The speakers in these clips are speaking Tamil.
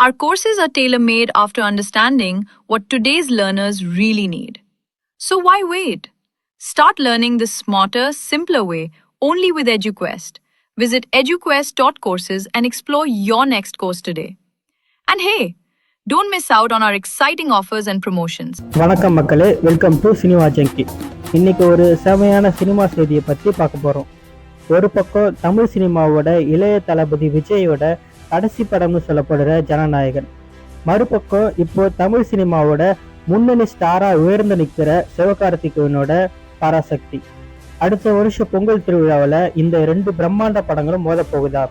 Our courses are tailor made after understanding what today's learners really need. So why wait? Start learning the smarter, simpler way only with EduQuest. Visit eduquest.courses and explore your next course today. And hey, don't miss out on our exciting offers and promotions. வணக்கம் மக்களே வெல்கம் டு சினிமா ஜங்கி இன்னைக்கு ஒரு செமையான சினிமா செய்தியை பற்றி பார்க்க போகிறோம் ஒரு பக்கம் தமிழ் சினிமாவோட இளைய தளபதி விஜயோட கடைசி படம்னு சொல்லப்படுற ஜனநாயகன். மறுபக்கம் இப்போ தமிழ் சினிமாவோட முன்னணி ஸ்டாரா உயர்ந்து நிற்கிற சிவகார்த்திகேயனோட பராசக்தி. அடுத்த வருஷம் பொங்கல் திருவிழாவில் இந்த ரெண்டு பிரம்மாண்ட படங்களும் மோத போகுதா?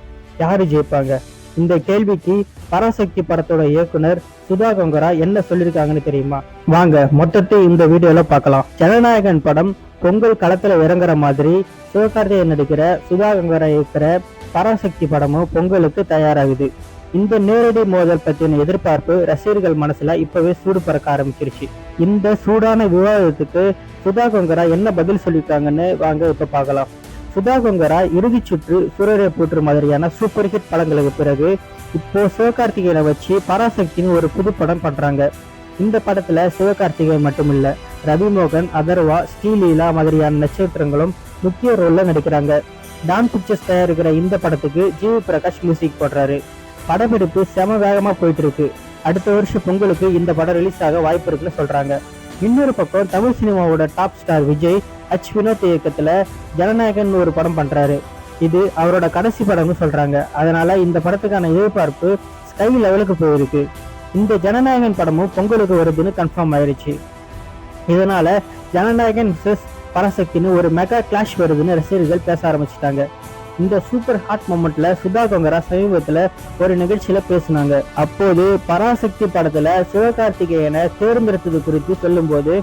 யாரு ஜெயிப்பாங்க? இந்த கேள்விக்கு பராசக்தி படத்தோட இயக்குனர் சுதா கங்கரா என்ன சொல்லியிருக்காங்கன்னு தெரியுமா? வாங்க மொத்தத்தை இந்த வீடியோல பார்க்கலாம். ஜனநாயகன் படம் பொங்கல் களத்துல இறங்குற மாதிரி சிவகார்த்திகேயன் நடிக்கிற சுதா கங்கரா இயக்குற பராசக்தி படமும் பொங்கலுக்கு தயாராகுது. இந்த நேரடி மோதல் பற்றின எதிர்பார்ப்பு ரசிகர்கள் மனசுல இப்பவே சூடு பறக்க ஆரம்பிச்சிருச்சு. இந்த சூடான விவாதத்துக்கு சுதா கொங்கரா என்ன பதில் சொல்லியிருக்காங்கன்னு வாங்க இப்ப பார்க்கலாம். சுதா கொங்கரா இறுதி சுற்று சூரரை போற்று மாதிரியான சூப்பர் ஹிட் படங்களுக்கு பிறகு இப்போ சிவகார்த்திகேயனை வச்சு பராசக்தின்னு ஒரு புது படம் பண்றாங்க. இந்த படத்துல சிவகார்த்திகேயன் மட்டும் இல்ல ரவிமோகன் அதர்வா ஸ்ரீலீலா மாதிரியான நட்சத்திரங்களும் முக்கிய ரோல்ல நடிக்கிறாங்க. டான் பிக்சர்ஸ் தயாரிக்கிற இந்த படத்துக்கு ஜிவி பிரகாஷ் மியூசிக் போடுறாரு. படப்பிடிப்பு செம வேகமாக போயிட்டு இருக்கு அடுத்த வருஷம் பொங்கலுக்கு இந்த படம் ரிலீஸ் ஆக வாய்ப்பு இருக்குன்னு சொல்றாங்க. இன்னொரு பக்கம் தமிழ் சினிமாவோட top star Vijay H Vinoth இயக்கத்துல ஜனநாயகன் ஒரு படம் பண்றாரு. இது அவரோட கடைசி படம்னு சொல்றாங்க. அதனால இந்த படத்துக்கான எதிர்பார்ப்பு ஸ்கை லெவலுக்கு போயிருக்கு. இந்த ஜனநாயகன் படமும் பொங்கலுக்கு வருதுன்னு கன்ஃபார்ம் ஆயிடுச்சு இதனால ஜனநாயகன் மிஸ்ஸஸ் பராசக்தின்னு ஒரு மெகா கிளாஷ் வருதுன்னு ரசிகர்கள் பேச ஆரம்பிச்சிட்டாங்க. இந்த சூப்பர் ஹாட் மொமெண்ட்ல சுதா கொங்கரா சமீபத்துல ஒரு நிகழ்ச்சியில பேசினாங்க. அப்போது பராசக்தி படத்துல சிவகார்த்திகேயனை தேர்ந்தெடுத்தது குறித்து சொல்லும்போது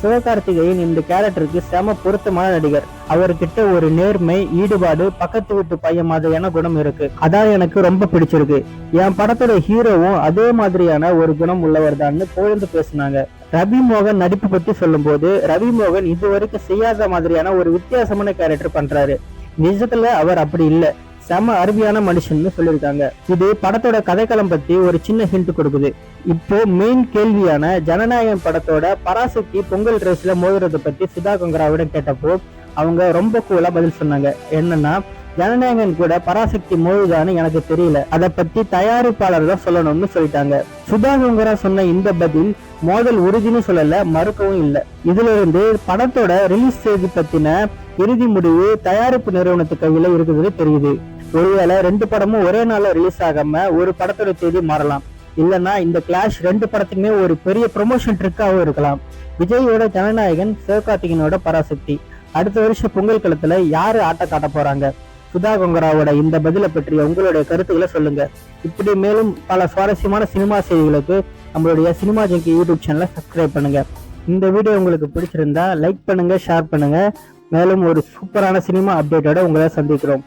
சிவகார்த்திகேயன் இந்த கேரக்டருக்கு செம பொருத்தமான நடிகர். அவர்கிட்ட ஒரு நேர்மை ஈடுபாடு பக்கத்து வீட்டு பையன் மாதிரியான குணம் இருக்கு. அதான் எனக்கு ரொம்ப பிடிச்சிருக்கு. என் படத்தோட ஹீரோவும் அதே மாதிரியான ஒரு குணம் உள்ளவர் தான் புகழ்ந்து பேசினாங்க. ரவி மோகன் நடிப்பு பத்தி சொல்லும்போது ரவி மோகன் இது வரைக்கும் செய்யாத மாதிரியான ஒரு வித்தியாசமான கேரக்டர் பண்றாரு. நிஜத்துல அவர் அப்படி இல்ல. செம அருமையான மனுஷன்னு சொல்லியிருக்காங்க. இது படத்தோட கதைக்களம் பத்தி ஒரு சின்ன ஹிண்ட் கொடுக்குது. இப்போ மெயின் கேள்வியான ஜனநாயகம் படத்தோட பராசக்தி பொங்கல் ரேஸ்ல மோதுறத பத்தி சுதா கங்கராவிடம் கேட்டப்போ அவங்க ரொம்ப கூலா பதில் சொன்னாங்க. என்னன்னா ஜனநாயகன் கூட பராசக்தி மோதுதான்னு எனக்கு தெரியல. அதை பத்தி தயாரிப்பாளர் தான் சொல்லணும்னு சொல்லிட்டாங்க. சுதா கொங்கரா சொன்ன இந்த பதில் மோதல் உறுதினு சொல்லல மறுக்கவும் இல்லை. இதுல இருந்து படத்தோட ரிலீஸ் தேதி பத்தின இறுதி முடிவு தயாரிப்பு நிறுவனத்து கையில இருக்குதுன்னு தெரியுது. ஒருவேளை ரெண்டு படமும் ஒரே நாள்ல ரிலீஸ் ஆகாம ஒரு படத்தோட தேதி மாறலாம். இல்லைன்னா இந்த கிளாஷ் ரெண்டு படத்துக்குமே ஒரு பெரிய ப்ரொமோஷன் ட்ரிக்காகவும் இருக்கலாம். விஜயோட ஜனநாயகன் சிவகார்த்திகனோட பராசக்தி. அடுத்த வருஷம் பொங்கல் களத்துல யாரு ஆட்ட காட்ட போறாங்க? சுதா கொங்கராவோட இந்த பதிலை பற்றிய உங்களுடைய கருத்துக்களை சொல்லுங்க. இப்படி மேலும் பல சுவாரஸ்யமான சினிமா செய்திகளுக்கு நம்மளுடைய சினிமா ஜங்கி யூடியூப் சேனலை சப்ஸ்கிரைப் பண்ணுங்க. இந்த வீடியோ உங்களுக்கு பிடிச்சிருந்தா லைக் பண்ணுங்க ஷேர் பண்ணுங்க. மேலும் ஒரு சூப்பரான சினிமா அப்டேட்டோட உங்களை சந்திக்கிறோம்.